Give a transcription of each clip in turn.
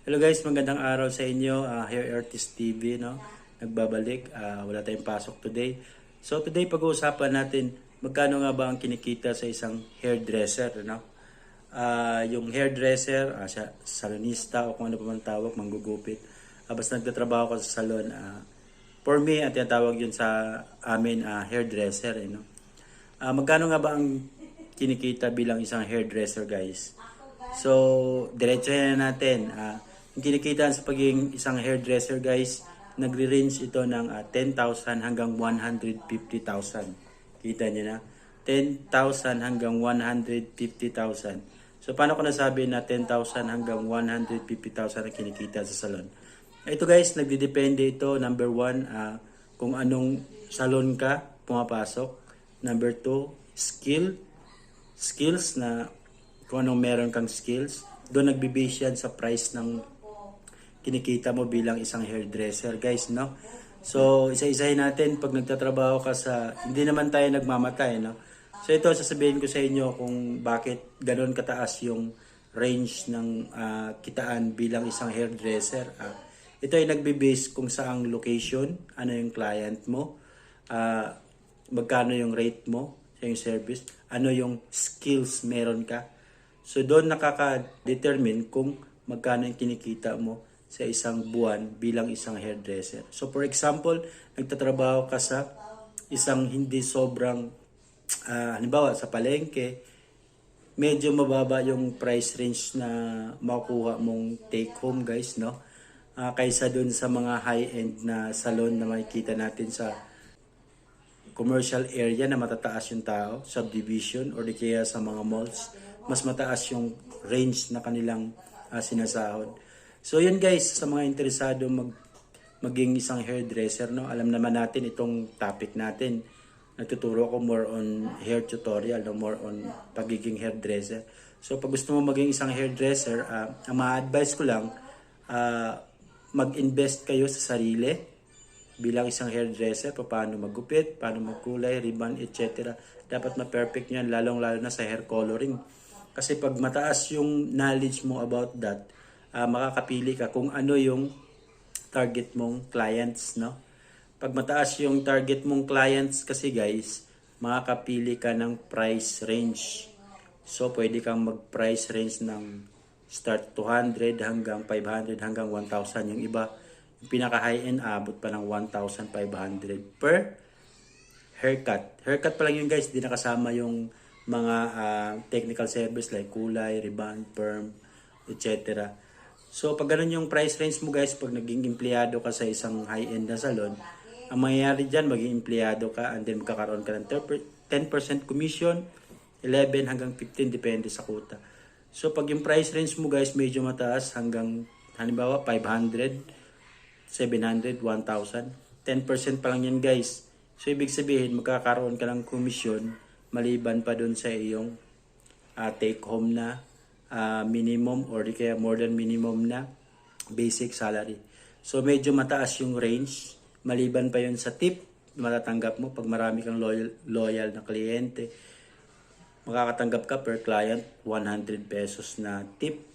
Hello guys, magandang araw sa inyo. Uh, Hair Artist TV, no? Nagbabalik. Ah, wala tayong pasok today. So today pag-uusapan natin magkano nga ba ang kinikita sa isang hairdresser, no? Ah, yung hairdresser, ah, siya, salonista o kung ano pa man tawag, manggugupit. Ah, basta nagtatrabaho ka sa salon. ah, for me, at tinatawag yun sa amin ah, hairdresser, eh, no? Ah, magkano nga ba ang kinikita bilang isang hairdresser, guys? So, diretso na natin. Ah, yung kinikita sa pagiging isang hairdresser, guys, nagre-range ito ng ah, 10,000 hanggang 150,000. Kita niyo na? 10,000 hanggang 150,000. So, paano ko nasabi na 10,000 hanggang 150,000 ang kinikita sa salon? Ito guys, nagdidepende ito. Number one, ah, kung anong salon ka pumapasok. Number two, skill. Skills na kung anong meron kang skills. Doon nagbibase yan sa price ng kinikita mo bilang isang hairdresser, guys, no? So, isa-isahin natin pag nagtatrabaho ka sa, hindi naman tayo nagmamatay, no? So, ito, sasabihin ko sa inyo kung bakit ganun kataas yung range ng ah, kitaan bilang isang hairdresser. Ah, ito ay nagbe-base kung saang location, ano yung client mo, ah, magkano yung rate mo sa yung service, ano yung skills meron ka. So doon nakaka-determine kung magkano yung kinikita mo sa isang buwan bilang isang hairdresser. So for example, nagtatrabaho ka sa isang hindi sobrang, ah, halimbawa sa palengke, medyo mababa yung price range na makukuha mong take home guys, no? Ah, kaysa dun sa mga high-end na salon na makikita natin sa commercial area na matataas yung tao, subdivision, or di kaya sa mga malls, mas mataas yung range na kanilang ah, sinasahod. So yun guys, sa mga interesado mag maging isang hairdresser, no? alam naman natin itong topic natin. Nagtuturo ako more on hair tutorial, no? more on pagiging hairdresser. So pag gusto mo maging isang hairdresser, ah, ang ma-advise ko lang, ah, mag-invest kayo sa sarili bilang isang hairdresser, paano maggupit, paano magkulay, ribbon, etc. Dapat ma-perfect yan, lalong-lalo na sa hair coloring. Kasi pag mataas yung knowledge mo about that, ah, makakapili ka kung ano yung target mong clients, no? Pag mataas yung target mong clients kasi guys, makakapili ka ng price range. So, pwede kang mag-price range ng start 200 hanggang 500 hanggang 1,000. Yung iba, yung pinaka high-end, abot pa ng 1,500 per haircut. Haircut pa lang yun guys, di nakasama yung mga ah, technical service like kulay, ribbon, perm, etc. So pag ganun yung price range mo guys, pag naging empleyado ka sa isang high-end na salon, ang mangyayari dyan, maging empleyado ka and then magkakaroon ka ng 10% commission, 11 hanggang 15 depende sa quota. So pag yung price range mo guys medyo mataas hanggang halimbawa 500, 700, 1,000, 10% pa lang yan guys. So ibig sabihin magkakaroon ka ng commission maliban pa dun sa iyong ah, take home na ah, minimum or di kaya more than minimum na basic salary. So medyo mataas yung range maliban pa yun sa tip matatanggap mo pag marami kang loyal, loyal na kliyente makakatanggap ka per client 100 pesos na tip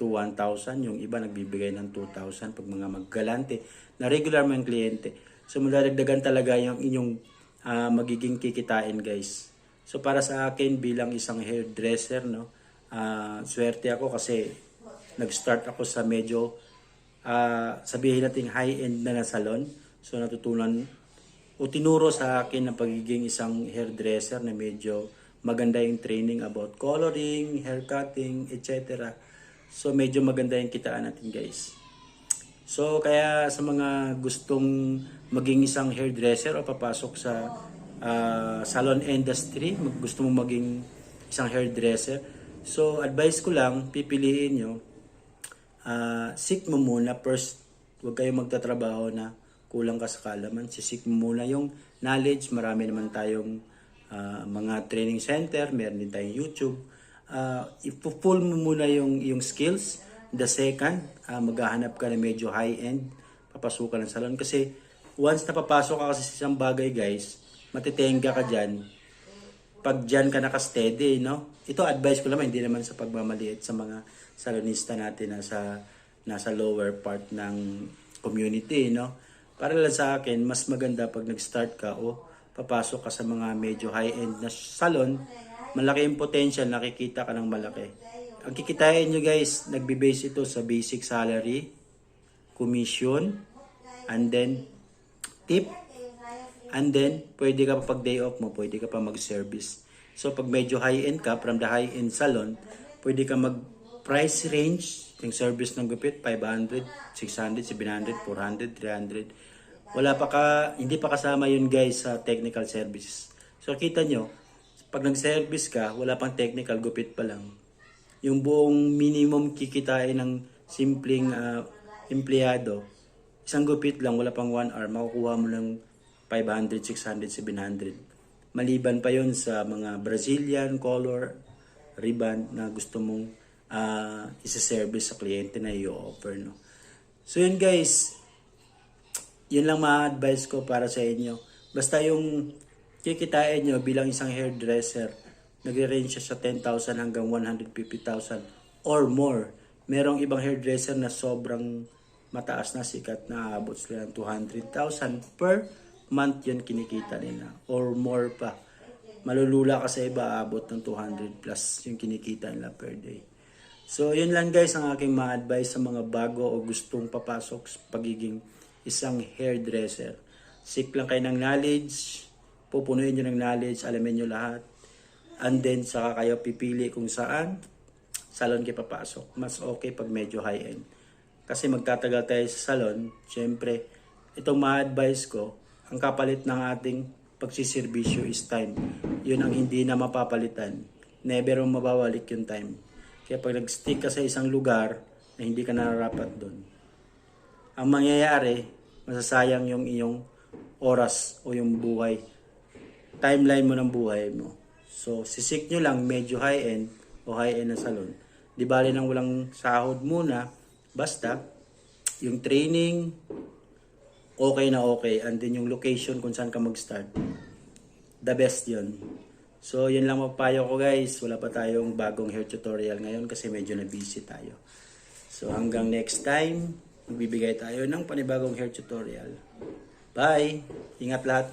to 1,000. Yung iba nagbibigay ng 2,000 pag mga maggalante na regular mo yung kliyente. So madadagdagan talaga yung inyong ah, magiging kikitain guys. So para sa akin bilang isang hairdresser, no, ah, swerte ako kasi nag-start ako sa medyo ah, sabihin natin high-end na na salon. So natutunan o tinuro sa akin ng pagiging isang hairdresser na medyo maganda yung training about coloring, hair cutting, etc. So medyo maganda yung kitaan natin guys. So kaya sa mga gustong maging isang hairdresser o papasok sa ah, salon industry, gusto mo maging isang hairdresser, so advice ko lang, pipiliin nyo, ah, seek mo muna first, huwag kayong magtatrabaho na kulang ka sa kalaman. Sisik mo muna yung knowledge. Marami naman tayong ah, mga training center, meron din tayong YouTube. Uh, ipo-pull mo muna yung, yung skills. The second, ah, maghahanap ka na medyo high-end, papasukan ng salon. Kasi once na papasok ka kasi sa isang bagay guys, matitenga ka dyan, pag dyan ka naka-steady, no? Ito advice ko naman, hindi naman sa pagmamaliit sa mga salonista natin na sa nasa lower part ng community, no? Para lang sa akin, mas maganda pag nag-start ka o papasok ka sa mga medyo high-end na salon, malaki yung potential, nakikita ka ng malaki. Ang kikitain nyo guys, nagbe-base ito sa basic salary, commission, and then tip, and then pwede ka pa pag day off mo, pwede ka pa mag-service. So pag medyo high-end ka, from the high-end salon, pwede ka mag-price range, yung service ng gupit, 500, 600, 700, 400, 300. Wala pa ka, hindi pa kasama yun guys sa technical services. So kita nyo, pag nag-service ka, wala pang technical, gupit pa lang. Yung buong minimum kikitain ng simpleng ah, empleyado, isang gupit lang, wala pang 1 hour, makukuha mo lang 500, 600, 700. Maliban pa yon sa mga Brazilian color ribbon na gusto mong uh, isa-service sa kliyente na i-offer. No? So yun guys, yun lang ma-advise ko para sa inyo. Basta yung kikitain nyo bilang isang hairdresser, nagre-range siya sa 10,000 hanggang 150,000 or more. Merong ibang hairdresser na sobrang mataas na sikat na aabot sila ng 200,000 per month yun kinikita nila or more pa. Malulula ka sa iba, aabot ng 200 plus yung kinikita nila per day. So, yun lang guys ang aking ma-advise sa mga bago o gustong papasok sa pagiging isang hairdresser. Seek lang kayo ng knowledge, pupunuin nyo ng knowledge, alamin nyo lahat. And then, saka kayo pipili kung saan salon kayo papasok. Mas okay pag medyo high-end. Kasi magtatagal tayo sa salon, syempre, itong ma-advise ko, ang kapalit ng ating pagsiservisyo is time. Yun ang hindi na mapapalitan. Never mong mabawalik yung time. Kaya pag nag-stick ka sa isang lugar na hindi ka nararapat doon, ang mangyayari, masasayang yung iyong oras o yung buhay, timeline mo ng buhay mo. So, sisik nyo lang medyo high-end o high-end na salon. Di bali nang walang sahod muna, basta yung training, okay na okay. And then yung location kung saan ka mag-start, the best yun. So, yun lang mapapayo ko guys. Wala pa tayong bagong hair tutorial ngayon kasi medyo na busy tayo. So, hanggang next time, magbibigay tayo ng panibagong hair tutorial. Bye! Ingat lahat!